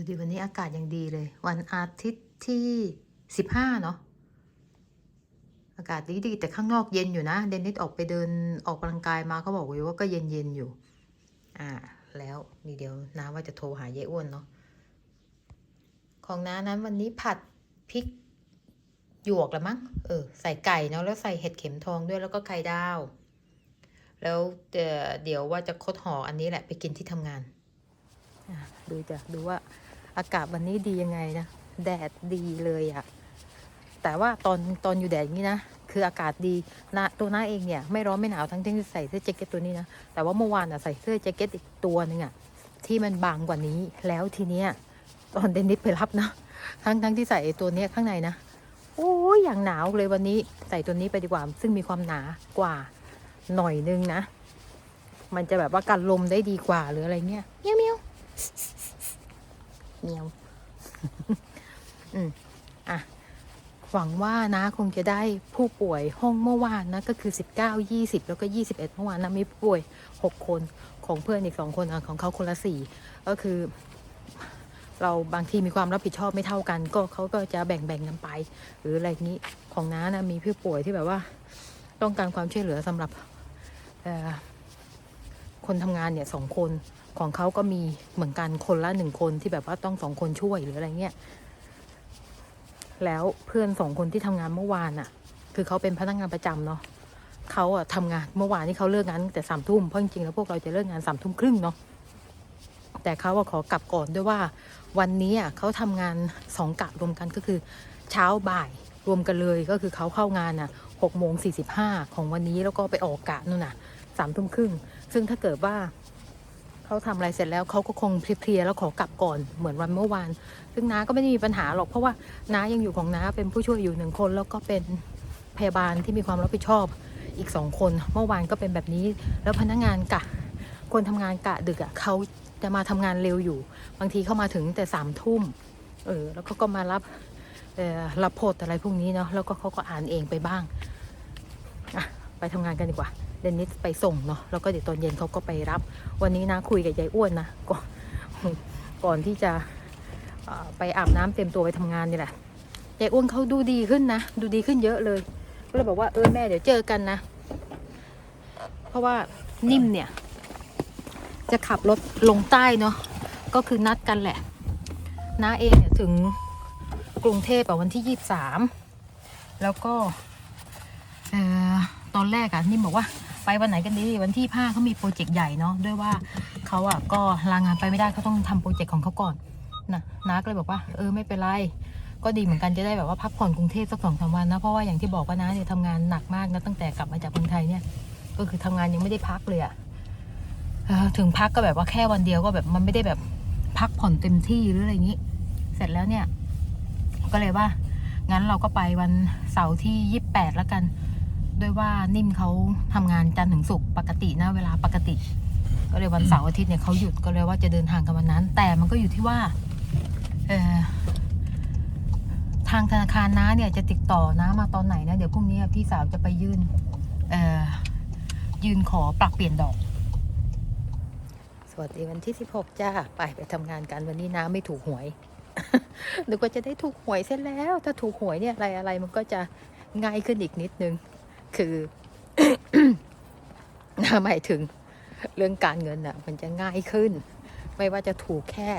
ดูดิวันนี้อากาศยังดีเลย วันอาทิตย์ที่สิบห้าเนาะอากาศดีดีแต่ข้างนอกเย็นอยู่นะ เดนนิสออกไปเดินออกกำลังกายมาเขาบอกว่าก็เย็นเย็นอยู่ อ่า แล้วนี่เดี๋ยวน้าว่าจะโทรหายายอ้วนเนาะของน้านั้นวันนี้ผัดพริกหยวกละมั้งเออใส่ไก่เนาะแล้วใส่เห็ดเข็มทองด้วยแล้วก็ไข่ดาว แล้วเดี๋ยวว่าจะคดห่ออันนี้แหละไปกินที่ทำงานอะดูจะดูว่า อากาศวันนี้ดียังไงนะ แดดดีเลยอะแต่ว่าตอนตอนอยู่แดดอย่างนี้นะ คืออากาศดีนะตัวน้าเองเนี่ยไม่ร้อนไม่หนาวทั้งที่ใส่เสื้อแจ็คเก็ตตัวนี้นะ แต่ว่าเมื่อวานอะใส่เสื้อแจ็คเก็ตอีกตัวหนึ่งอะที่มันบางกว่านี้ แล้วทีเนี้ยตอนเดนนิสไปรับนะ ทั้งทั้งที่ใส่ตัวเนี้ยข้างในนะ โอ้ยอย่างหนาวเลยวันนี้ใส่ตัวนี้ไปดีกว่า ซึ่งมีความหนากว่าหน่อยนึงนะ มันจะแบบว่ากันลมได้ดีกว่าหรืออะไรเงี้ยเมียวเมียว เมียว อืมอะ หวังว่านะคงจะได้ผู้ป่วยห้องเมื่อวานนะ ก็คือ 19 20 แล้วก็ 21 เมื่อวานนะมีผู้ป่วย 6 คนของเพื่อนอีก 2 คนอของเขาคนละ 4 ก็คือ เราบางทีมีความรับผิดชอบไม่เท่ากัน ก็เขาก็จะแบ่งแบ่งกันไป หรืออะไรนี้ของน้านะมีผู้ป่วยที่แบบว่า ต้องการความช่วยเหลือสำหรับคนทำงานเนี่ยสองคน ของเขาก็มีเหมือนกันคนละหนึ่งคนที่แบบว่าต้องสองคนช่วยหรืออะไรเงี้ย แล้วเพื่อนสองคนที่ทำงานเมื่อวานอะ คือเขาเป็นพนักงานประจำเนาะเขาอะทำงานเมื่อวานที่เขาเลิกงานแต่สามทุ่มเพราะจริงๆแล้วพวกเราจะเลิกงานสามทุ่มครึ่งเนาะแต่เขาอะขอกลับก่อนด้วยว่า วันนี้อะเขาทำงานสองกะรวมกันก็คือ เช้าบ่ายรวมกันเลยก็คือเขาเข้างานอะหกโมงสี่สิบห้าของวันนี้แล้วก็ไปออกกะนู่นน่ะสามทุ่มครึ่งซึ่งถ้าเกิดว่า เขาทำอะไรเสร็จแล้วเขาก็คงเพลียๆแล้วขอกลับก่อนเหมือนวันเมื่อวาน ซึ่งน้าก็ไม่ได้มีปัญหาหรอกเพราะว่าน้ายังอยู่ของน้าเป็นผู้ช่วยอยู่หนึ่งคน แล้วก็เป็นพยาบาลที่มีความรับผิดชอบอีกสองคน เมื่อวานก็เป็นแบบนี้ แล้วพนักงานกะ คนทำงานกะดึกอะ่ะเขาจะมาทำงานเร็วอยู่ บางทีเข้ามาถึงแต่สามทุ่มเออแล้วก็ก็มารับรับโพดอะไรพวกนี้เนาะแล้วก็เขาก็อ่านเองไปบ้างอะไปทำงานกันดีกว่า เดนนิสไปส่งเนาะแล้วก็เดี๋ยวตอนเย็นเขาก็ไปรับ วันนี้นะคุยกับยายอ้วนนะก่อนก่อนที่จะไปอาบน้ำเต็มตัวไปทำงานนี่แหละยายอ้วนเขาดูดีขึ้นนะ ดูดีขึ้นเยอะเลย ก็เลยบอกว่าเออแม่เดี๋ยวเจอกันนะ เพราะว่านิ่มเนี่ย จะขับรถลงใต้เนาะก็คือนัดกันแหละน้าเองเนี่ยถึงกรุงเทพอะวันที่ยี่สามแล้วก็ออตอนแรกอะนิ่มบอกว่า ไปวันไหนกันดี วันที่ห้าเขามีโปรเจกต์ใหญ่เนาะด้วยว่าเขาอะก็ลางานไปไม่ได้เขาต้องทำโปรเจกต์ของเขาก่อนนะน้าก็เลยบอกว่า เออไม่เป็นไรก็ดีเหมือนกันจะได้แบบว่าพักผ่อนกรุงเทพสักสองสามวันนะเพราะว่าอย่างที่บอกว่าน้าเนี่ยทำงานหนักมากนะตั้งแต่กลับมาจากเมืองไทยเนี่ย ก็คือทำงานยังไม่ได้พักเลยอะถึงพักก็แบบว่าแค่วันเดียวก็แบบมันไม่ได้แบบพักผ่อนเต็มที่หรืออะไรอย่างนี้ เสร็จแล้วเนี่ย ก็เลยว่างั้นเราก็ไปวันเสาร์ที่ยี่สิบแปดแล้วกัน ด้วยว่านิ่มเขาทำงานจันทร์ถึงศุกร์ปกตินะเวลาปกติ ก็เลยวันเสาร์อาทิตย์เนี่ยเขาหยุดก็เลยว่าจะเดินทางกันวันนั้น แต่มันก็อยู่ที่ว่าอทางธนาคารน้าเนี่ยจะติดต่อน้ามาตอนไหนนะเดี๋ยวพรุ่งนี้พี่สาวจะไปยื่นยื่นขอปรับเปลี่ยนดอก สวัสดีวันที่16จ้าไปไปทำงานกันวันนี้น้าไม่ถูกหวยนึกว่าจะได้ถูกหวยเสร็จแล้ว ถ้าถูกหวยเนี่ยอะไรอะไรมันก็จะง่ายขึ้นอีกนิดนึง คือน้าหมายถึงเรื่องการเงินอะ มันจะง่ายขึ้น ไม่ว่าจะถูกแค่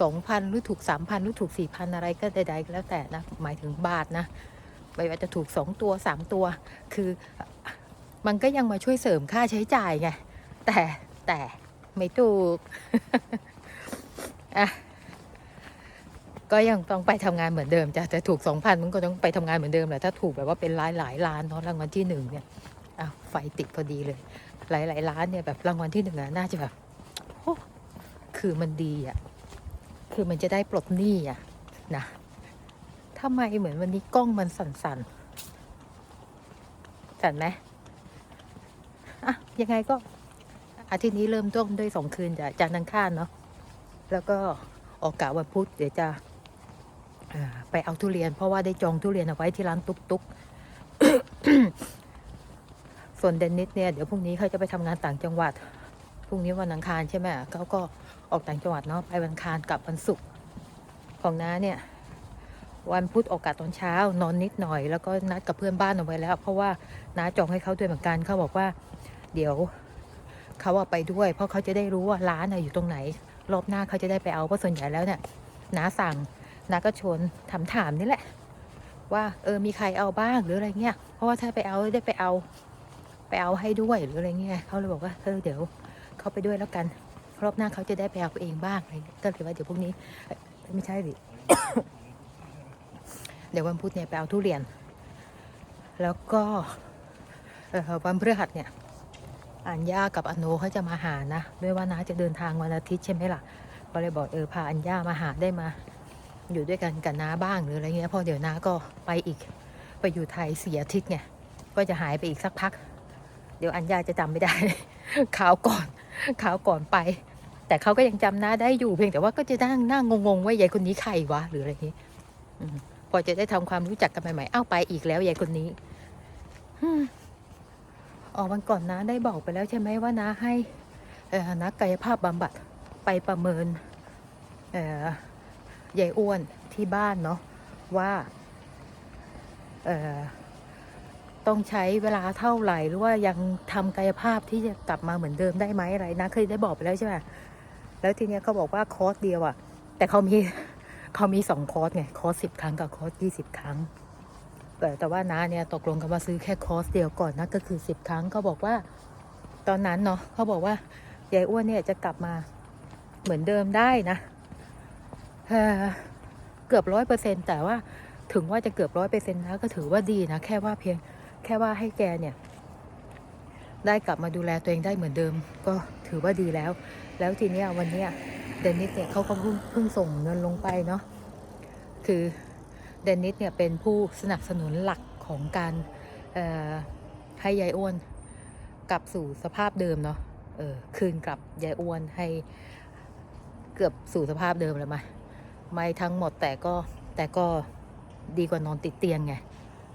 สองพันหรือถูกสามพันหรือถูกสี่พันอะไรก็ใดๆก็แล้วแต่นะ หมายถึงบาทนะ ไม่ว่าจะถูกสองตัวสามตัว คือมันก็ยังมาช่วยเสริมค่าใช้จ่ายไง แต่แต่ไม่ถูกอะ ก็ยังต้องไปทำงานเหมือนเดิมจ้ะแต่ถูกสองพันมันก็ต้องไปทำงานเหมือนเดิมแหละถ้าถูกแบบว่าเป็นหลายหลายล้านเนาะรางวัลที่หนึ่งเนี่ยอ้าวไฟติดพอดีเลย หลายหลายล้านเนี่ยแบบรางวัลที่หนึ่งอะน่าจะแบบโอ้คือมันดีอะคือมันจะได้ปลดหนี้อะนะทำไมเหมือนวันนี้กล้องมันสั่นๆสั่นไหมอะยังไงก็อาทิตย์นี้เริ่มต้นด้วยสองคืนจ้ะจันทร์อังคารเนาะแล้วก็ออกกะวันพุธเดี๋ยวจะ ไปเอาทุเรียน เพราะว่าได้จองทุเรียนเอาไว้ที่ร้านตุ๊กตุ๊กส่วนเดนนิสเนี่ยเดี๋ยวพรุ่งนี้เขาจะไปทำงานต่างจังหวัดพรุ่งนี้วันอังคารใช่ไหมเขาก็ออกต่างจังหวัดเนาะไปวันอังคารกลับวันศุกร์ของน้าเนี่ยวันพุธโอกาสตอนเช้านอนนิดหน่อย แล้วก็นัดกับเพื่อนบ้านเอาไว้แล้ว เพราะว่าน้าจองให้เขาด้วยเหมือนกันเขาบอกว่า เดี๋ยวเขาไปด้วย เพราะเขาจะได้รู้ว่าร้านอยู่ตรงไหน รอบหน้าเขาจะได้ไปเอาเพราะส่วนใหญ่แล้วเนี่ยน้าสั่ง น้าก็ชวนถามถามนี่แหละ ว่าเออมีใครเอาบ้างหรืออะไรเงี้ยเพราะว่าถ้าไปเอาได้ไปเอา ไปเอาให้ด้วยหรืออะไรเงี้ยเขาเลยบอกว่าเออเดี๋ยวเขาไปด้วยแล้วกันรอบหน้าเขาจะได้ไปเอาเองบ้างอะไรเงี้ยก็เลยว่าเดี๋ยวพรุ่งนี้ไม่ใช่สิเดี๋ยววันพุธเนี่ยไปเอาทุเรียน แล้วก็วันพฤหัสเนี่ยอัญญากับอโนเขาจะมาหานะ ด้วยว่าน้าจะเดินทางวันอาทิตย์ใช่ไหมล่ะ ก็เลยบอกเออพาอัญญามาหาได้มา อยู่ด้วยกันกับน้าบ้างหรืออะไรเงี้ยพอเดี๋ยวน้าก็ไปอีกไปอยู่ไทยเสียอาทิตย์ไงก็จะหายไปอีกสักพัก เดี๋ยวอัญญาจะจำไม่ได้ข่าวก่อนข่าวก่อนไป แต่เขาก็ยังจำน้าได้อยู่เพียงแต่ว่าก็จะนั่งนั่งงงๆว่ายายคนนี้ใครวะหรืออะไรอย่างนี้อืมพอจะได้ทำความรู้จักกันใหม่ๆเอ้าไปอีกแล้วยายคนนี้อ๋อวันก่อนน้าได้บอกไปแล้วใช่ไหมว่าน้าให้นักกายภาพบำบัดไปประเมินเอ ยายอ้วนที่บ้านเนาะว่าเอ่อต้องใช้เวลาเท่าไหร่ หรือว่ายังทำกายภาพที่จะกลับมาเหมือนเดิมได้ไหมอะไรนะ เคยได้บอกไปแล้วใช่ไหมแล้วทีเนี้ยเขาบอกว่าคอร์สเดียวอะแต่เขามีเขามีสองคอร์สไงคอร์สสิบครั้งกับคอร์สยี่สิบครั้งแต่แต่ว่าน้าเนี่ยตกลงกันว่าซื้อแค่คอร์สเดียวก่อนนะก็คือสิบครั้งเขาบอกว่าตอนนั้นเนาะเขาบอกว่ายายอ้วนเนี่ยจะกลับมาเหมือนเดิมได้นะ เกือบร้อยเปอร์เซ็นแต่ว่าถึงว่าจะเกือบร้อยเปอร์เซ็นต์นะก็ถือว่าดีนะ แค่ว่าเพียงแค่ว่าให้แกเนี่ย ได้กลับมาดูแลตัวเองได้เหมือนเดิม ก็ถือว่าดีแล้ว แล้วทีเนี้ยวันเนี้ยเดนนิสเนี่ยเขาก็เพิ่งเพิ่งส่งเงินลงไปเนาะคือเดนนิสเนี่ยเป็นผู้สนับสนุนหลักของการให้ยายอ้วนกลับสู่สภาพเดิมเนาะเออคืนกลับยายอ้วนให้เกือบสู่สภาพเดิมแล้วไหม ไม่ทั้งหมดแต่ก็แต่ก็ดีกว่านอนติดเตียงไง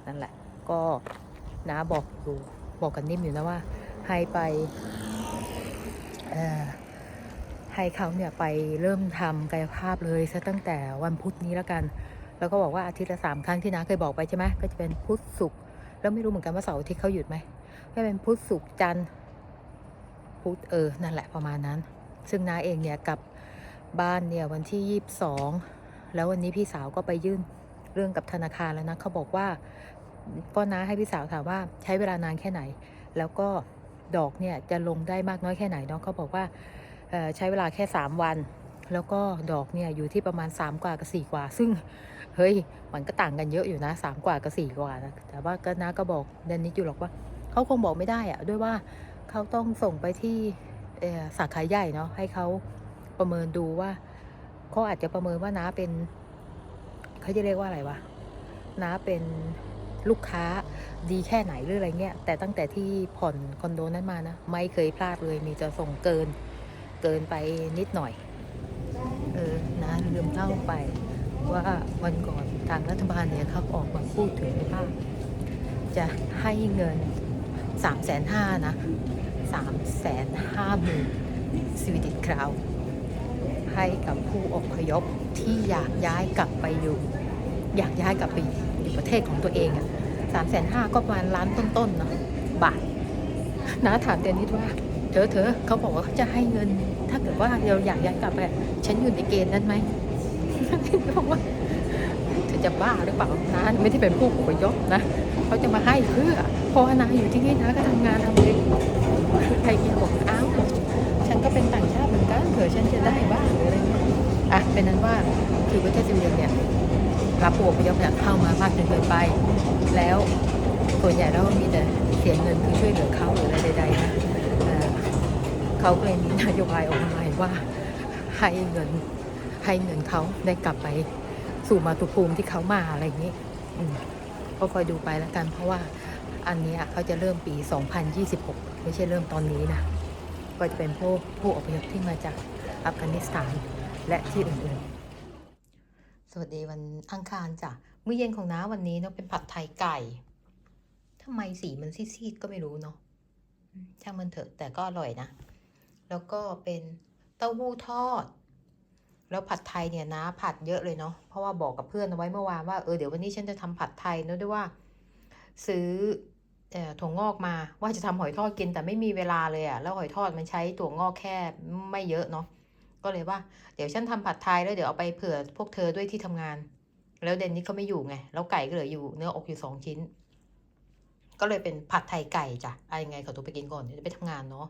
นั่นแหละ ก็น้าบอกอยู่บอกกันนิ่มอยู่นะว่า ให้ไปให้เขาเนี่ยไปเริ่มทำกายภาพเลยซะตั้งแต่วันพุธนี้แล้วกัน แล้วก็บอกว่าอาทิตย์ละสามครั้งที่น้าเคยบอกไปใช่ไหมก็จะเป็นพุธศุกร์แล้วไม่รู้เหมือนกันว่าเสาร์อาทิตย์เขาหยุดไหมก็เป็นพุธศุกร์จันทร์พุธเออนั่นแหละประมาณนั้น ซึ่งน้าเองเนี่ยกับ บ้านเนี่ยวันที่ยี่สิบสองแล้ววันนี้พี่สาวก็ไปยื่นเรื่องกับธนาคารแล้วนะเขาบอกว่าก็น้าให้พี่สาวถามว่าใช้เวลานานแค่ไหน แล้วก็ดอกเนี่ยจะลงได้มากน้อยแค่ไหนเนาะเขาบอกว่าใช้เวลาแค่ 3 วัน แล้วก็ดอกเนี่ยอยู่ที่ประมาณ 3 กว่ากับ4กว่า ซึ่งเฮ้ยมันก็ต่างกันเยอะอยู่นะ3กว่ากับ4กว่านะแต่ว่าก็น้าก็บอกเดนนิสอยู่หรอกว่าเขาคงบอกไม่ได้อะด้วยว่าเขาต้องส่งไปที่สาขาใหญ่เนาะให้เขา ประเมินดูว่าเขาอาจจะประเมินว่าน้าเป็นเขาจะเรียกว่าอะไรวะน้าเป็นลูกค้าดีแค่ไหนหรืออะไรเงี้ยแต่ตั้งแต่ที่ผ่อนคอนโดนั้นมานะไม่เคยพลาดเลยมีจะส่งเกินเกินไปนิดหน่อย เออนะลืมเล่าไปว่าวันก่อนทางรัฐบาลเนี่ยเขาออกมาพูดถึงว่าจะให้เงิน3ามแสนห้านะสามแสนห้าหมื่นสวีดิชคราว ให้กับผู้อพยพที่อยากย้ายกลับไปอยู่ อยากย้ายกลับไปอยู่ประเทศของตัวเองอะสามแสนห้าก็ประมาณล้านต้นๆเนาะบาทนะถามเดนนิดว่าเธอเธอเขาบอกว่าเขาจะให้เงิน ถ้าเกิดว่าเราอยากย้ายกลับไป ฉันอยู่ในเกณฑ์นั้นไหมเขาบอกว่าเธอจะบ้าหรือเปล่านะไม่ได้เป็นผู้อพยพนะเขาจะมาให้เพื่อเพราะนาอยู่ที่นี่นะก็ทำงานทำเองใครเมียบอกอ้าวฉันก็เป็นต่างชาติเหมือนกันเผื่อฉันจะได้ อะเป็นนั้นว่าคือประเทศสวีเดนเนี่ยรับผู้อพยพเนี่ยเข้ามามากจนเกินไป แล้วส่วนใหญ่แล้วมีแต่เสียเงินคือช่วยเหลือเขาหรืออะไรใดๆนะเขาก็เลยมีนโยบายออกมาว่าให้เงินให้เงินเขาได้กลับไปสู่มาตุภูมิที่เขามาอะไรอย่างนี้ก็คอยดูไปแล้วกัน เพราะว่าอันนี้เขาจะเริ่มปี 2026 ไม่ใช่เริ่มตอนนี้นะ ก็จะเป็นผู้ผู้อพยพที่มาจากอัฟกานิสถาน และที่อื่นๆ สวัสดีวันอังคารจ้ะมื้อเย็นของน้าวันนี้เนาะเป็นผัดไทยไก่ทำไมสีมันซีดๆก็ไม่รู้เนาะช่างมันเถอะแต่ก็อร่อยนะ แล้วก็เป็นเต้าหู้ทอด แล้วผัดไทยเนี่ยนะผัดเยอะเลยเนาะเพราะว่าบอกกับเพื่อนเอาไว้เมื่อวานว่าเออเดี๋ยววันนี้ฉันจะทำผัดไทยเนอะด้วยว่า ซื้อเอ่อถั่วงอกมาว่าจะทำหอยทอดกินแต่ไม่มีเวลาเลยอะแล้วหอยทอดมันใช้ถั่วงอกแค่ไม่เยอะเนาะ ก็เลยว่าเดี๋ยวฉันทำผัดไทยแล้วเดี๋ยวเอาไปเผื่อพวกเธอด้วยที่ทำงาน แล้วเดนนี่เขาไม่อยู่ไง แล้วไก่ก็เหลืออยู่เนื้ออกอยู่สองชิ้น ก็เลยเป็นผัดไทยไก่จ้ะอะยังไงขอตัวไปกินก่อนเดี๋ยวจะไปทำงานเนาะ